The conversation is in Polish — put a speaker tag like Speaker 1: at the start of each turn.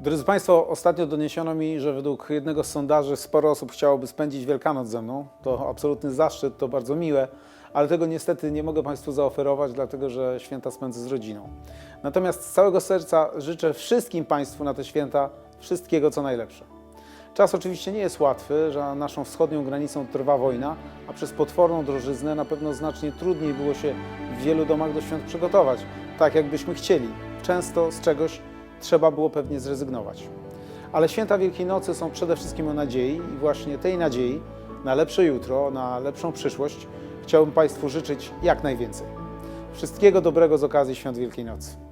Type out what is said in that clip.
Speaker 1: Drodzy Państwo, ostatnio doniesiono mi, że według jednego z sondaży sporo osób chciałoby spędzić Wielkanoc ze mną. To absolutny zaszczyt, to bardzo miłe, ale tego niestety nie mogę Państwu zaoferować, dlatego że święta spędzę z rodziną. Natomiast z całego serca życzę wszystkim Państwu na te święta wszystkiego co najlepsze. Czas oczywiście nie jest łatwy, że na naszą wschodnią granicą trwa wojna, a przez potworną drożyznę na pewno znacznie trudniej było się w wielu domach do świąt przygotować, tak jakbyśmy chcieli. Często z czegoś trzeba było pewnie zrezygnować. Ale święta Wielkiej Nocy są przede wszystkim o nadziei i właśnie tej nadziei na lepsze jutro, na lepszą przyszłość chciałbym Państwu życzyć jak najwięcej. Wszystkiego dobrego z okazji Świąt Wielkiej Nocy.